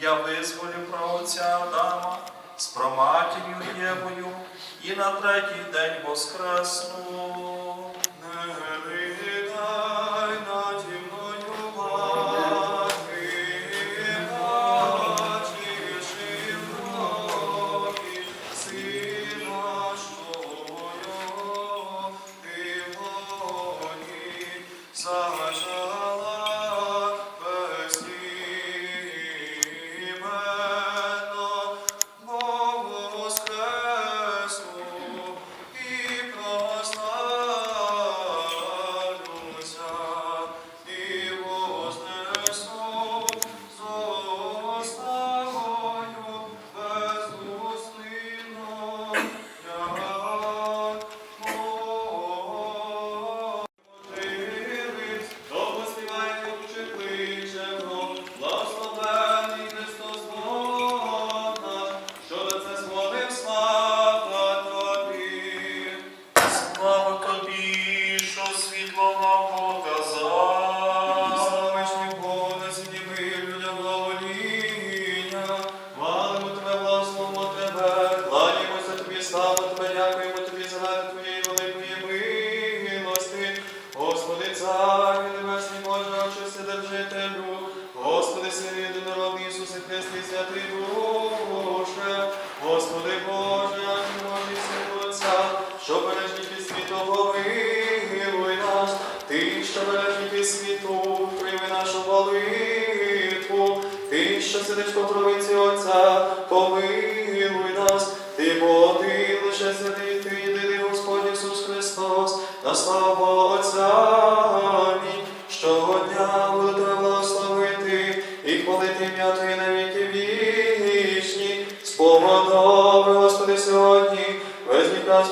Я визволю правоця Адама з проматір'ю Євою і на третій день воскресну. Що бережні під світу, помилуй нас, ти, що бережні світу, прийми нашу молитву, ти, що сидиш по провинці Отця, помилуй нас, ти, бо лише святий, ти Господь Ісус Христос, на славу Отця,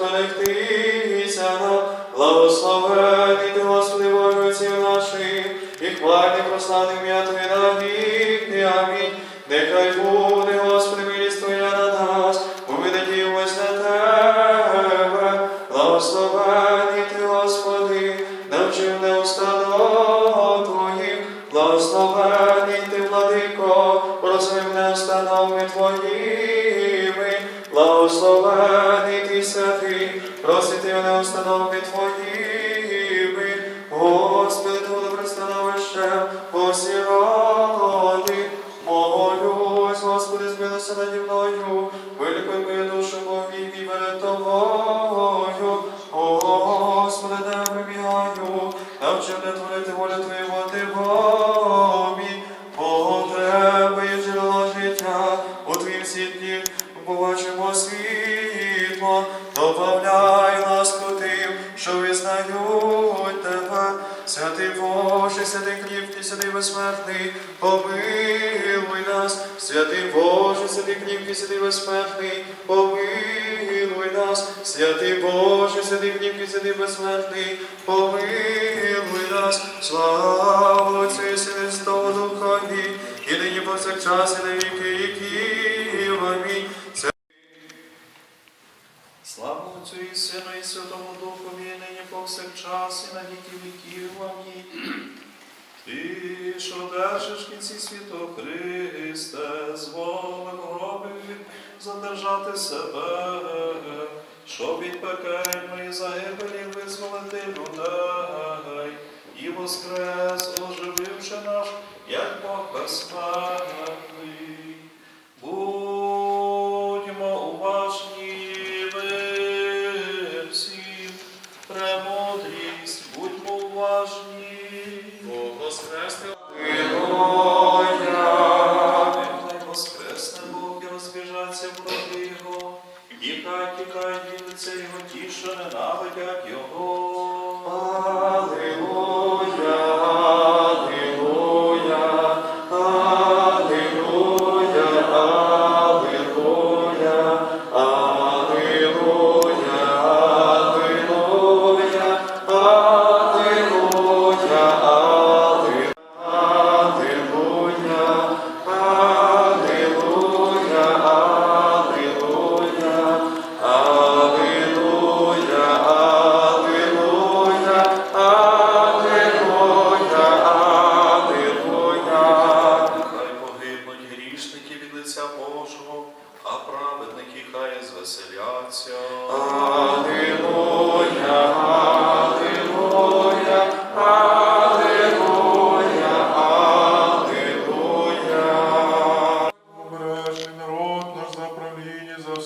віка благословений ти, Господи, Боже, отців наших, і хвальний прославний Твоє на віки. Амінь. Нехай буде, Господи, милість Твоя на нас, бо ми надіємось на Тебе. Благословений ти, Господи, навчив не установ Твоїх, благословений ти, владико, розвив не установи Твоїми, благословений ти, святий, просити не установи Твоїми, Господи, Твоє добре становище, посіроди, молюсь, Господи, змилися наді мною, вилікуй мою душу, повік і перед Тобою, Господи, не прибігаю, навчи мене творити волю безсмертний, помилуй нас, святий Боже, святий кріпкий, святий безсмертний, помилуй нас, святий Боже, святий кріпкий, святий безсмертний, помилуй нас, слава Отцю Святого Духові, і нині повсякчас, і на віки віків. Амінь. Слава Отцю і Сину і Святому Духові, і нині повсякчас, і на віки віків. Амінь. Ти, що держиш в кінці світу, Христе, зволив робив задержати себе, щоб від пекельної загибелі визволити людей, і воскрес, ожививши наш, як Бог безсмертний.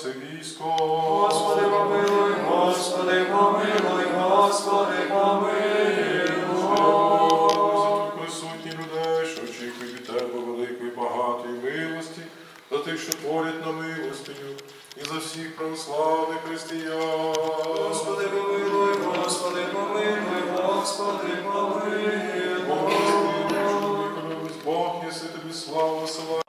Василійського. Господи, помилуй, Господи, помилуй, Господи, помилуй. присутніх людей, що очікують від тебе великої, багатої милості, за тих, що творять на милостиню, і за всіх православних християн. Господи, помилуй, Господи, помилуй, Господи, помилуй. Бог, єси тобі славу слава.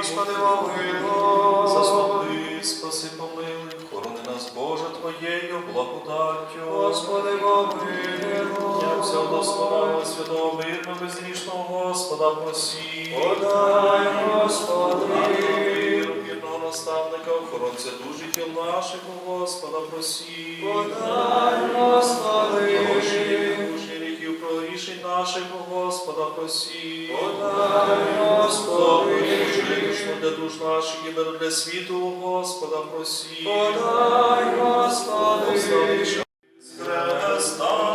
Господи, помилуй. Заступи, спаси, помилуй, хорони нас, Боже, Твоєю благодаттю. Господи, помилуй. Я всього досконалого святого мирного безрішного Господа просі. Подай, Господи. Наставника, охоронця душі тіл наших, у Господа просі. Подай, Господи. Душі, ріків, прорішень наших, у Господа просі. Подай, Господи, Господи. душ наших і для світу, Господа просі. Подай, Господи. Хреста